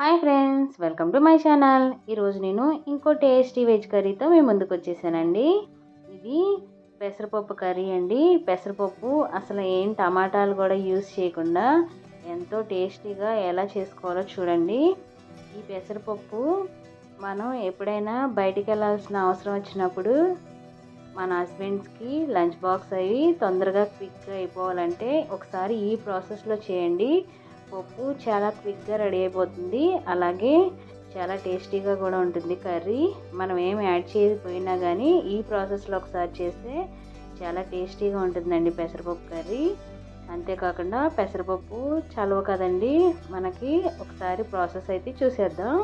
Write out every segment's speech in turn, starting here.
Hi friends welcome to my channel. ఈరోజు నేను ఇంకో టేస్టీ వెజ్ కర్రీతో మేము ముందుకు వచ్చేసానండి. ఇది పెసరపప్పు కర్రీ అండి. పెసరపప్పు అసలు ఏం టమాటాలు కూడా యూజ్ చేయకుండా ఎంతో టేస్టీగా ఎలా చేసుకోవాలో చూడండి. ఈ పెసరపప్పు మనం ఎప్పుడైనా బయటికి వెళ్ళాల్సిన అవసరం వచ్చినప్పుడు మన హస్బెండ్స్కి లంచ్ బాక్స్ అవి తొందరగా క్విక్గా అయిపోవాలంటే ఒకసారి ఈ ప్రాసెస్లో చేయండి. పప్పు చాలా క్విక్గా రెడీ అయిపోతుంది. అలాగే చాలా టేస్టీగా కూడా ఉంటుంది కర్రీ. మనం ఏం యాడ్ చేయకపోయినా కానీ ఈ ప్రాసెస్లో ఒకసారి చేస్తే చాలా టేస్టీగా ఉంటుందండి పెసరపప్పు కర్రీ. అంతేకాకుండా పెసరపప్పు చలవ కదండి మనకి ఒకసారి ప్రాసెస్ అయితే చూసేద్దాం.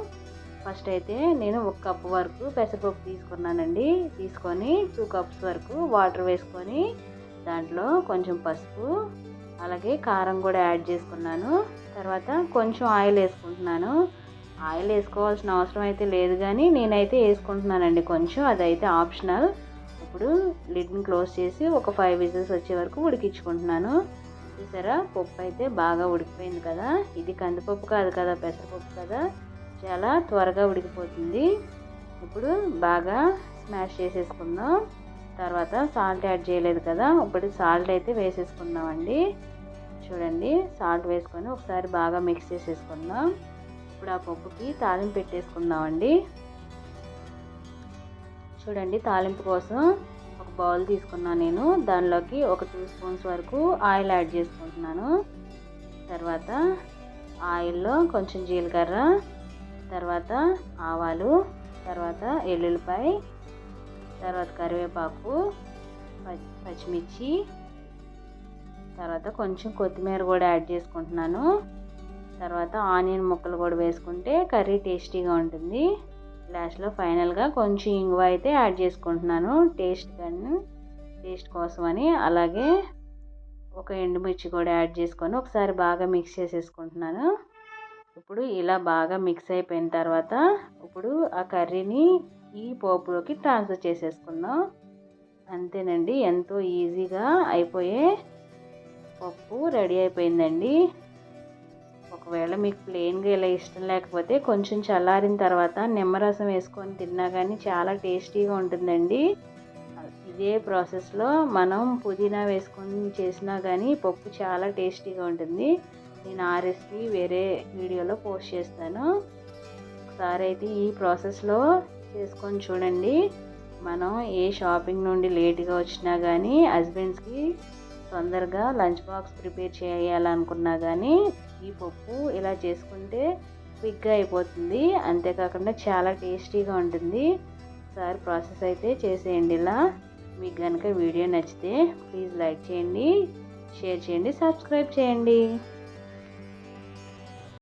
ఫస్ట్ అయితే నేను ఒక కప్పు వరకు పెసరపప్పు తీసుకున్నానండి. తీసుకొని టూ కప్స్ వరకు వాటర్ వేసుకొని దాంట్లో కొంచెం పసుపు అలాగే కారం కూడా యాడ్ చేసుకున్నాను. తర్వాత కొంచెం ఆయిల్ వేసుకుంటున్నాను. ఆయిల్ వేసుకోవాల్సిన అవసరం అయితే లేదు కానీ నేనైతే వేసుకుంటున్నానండి కొంచెం. అదైతే ఆప్షనల్. ఇప్పుడు లిడ్ని క్లోజ్ చేసి ఒక ఫైవ్ విజిల్స్ వచ్చే వరకు ఉడికించుకుంటున్నాను. చూసారా? పప్పు అయితే బాగా ఉడికిపోయింది కదా? ఇది కందిపప్పు కాదు కదా? పెసరపప్పు కదా? చాలా త్వరగా ఉడికిపోతుంది. ఇప్పుడు బాగా స్మాష్ చేసేసుకుందాం. తర్వాత సాల్ట్ యాడ్ చేయలేదు కదా? ఇప్పుడు సాల్ట్ అయితే వేసేసుకుందామండి. చూడండి సాల్ట్ వేసుకొని ఒకసారి బాగా మిక్స్ చేసేసుకుందాం. ఇప్పుడు ఆ పప్పుకి తాలింపు పెట్టేసుకుందామండి. చూడండి తాలింపు కోసం ఒక బౌల్ తీసుకున్నాను నేను. దానిలోకి ఒక టూ స్పూన్స్ వరకు ఆయిల్ యాడ్ చేసుకుంటున్నాను. తర్వాత ఆయిల్లో కొంచెం జీలకర్ర తర్వాత ఆవాలు తర్వాత ఎల్లుల్లిపాయ తర్వాత కరివేపాకు పచ్చిమిర్చి తర్వాత కొంచెం కొత్తిమీర కూడా యాడ్ చేసుకుంటున్నాను. తర్వాత ఆనియన్ ముక్కలు కూడా వేసుకుంటే కర్రీ టేస్టీగా ఉంటుంది. లాస్ట్లో ఫైనల్గా కొంచెం ఇంగువ అయితే యాడ్ చేసుకుంటున్నాను. టేస్ట్ కానీ టేస్ట్ కోసమని అలాగే ఒక ఎండుమిర్చి కూడా యాడ్ చేసుకొని ఒకసారి బాగా మిక్స్ చేసేసుకుంటున్నాను. ఇప్పుడు ఇలా బాగా మిక్స్ అయిపోయిన తర్వాత ఇప్పుడు ఆ కర్రీని ఈ పోపులోకి ట్రాన్స్ఫర్ చేసేసుకుందాం. అంతేనండి ఎంతో ఈజీగా అయిపోయే పప్పు రెడీ అయిపోయిందండి. ఒకవేళ మీకు ప్లెయిన్గా ఇలా ఇష్టం లేకపోతే కొంచెం చల్లారిన తర్వాత నిమ్మరసం వేసుకొని తిన్నా కానీ చాలా టేస్టీగా ఉంటుందండి. ఇదే ప్రాసెస్లో మనం పుదీనా వేసుకొని చేసినా కానీ పప్పు చాలా టేస్టీగా ఉంటుంది. నేను ఆ రెసిపీ వేరే వీడియోలో పోస్ట్ చేస్తాను. ఒకసారి అయితే ఈ ప్రాసెస్లో చేసుకొని చూడండి. మనం ఏ షాపింగ్ నుండి లేట్గా వచ్చినా కానీ హస్బెండ్స్కి తొందరగా లంచ్ బాక్స్ ప్రిపేర్ చేయాలనుకున్నా కానీ ఈ పప్పు ఇలా చేసుకుంటే క్విక్గా అయిపోతుంది. అంతేకాకుండా చాలా టేస్టీగా ఉంటుంది. ఒకసారి ప్రాసెస్ అయితే చేసేయండి ఇలా. మీకు కనుక వీడియో నచ్చితే ప్లీజ్ లైక్ చేయండి షేర్ చేయండి సబ్స్క్రైబ్ చేయండి.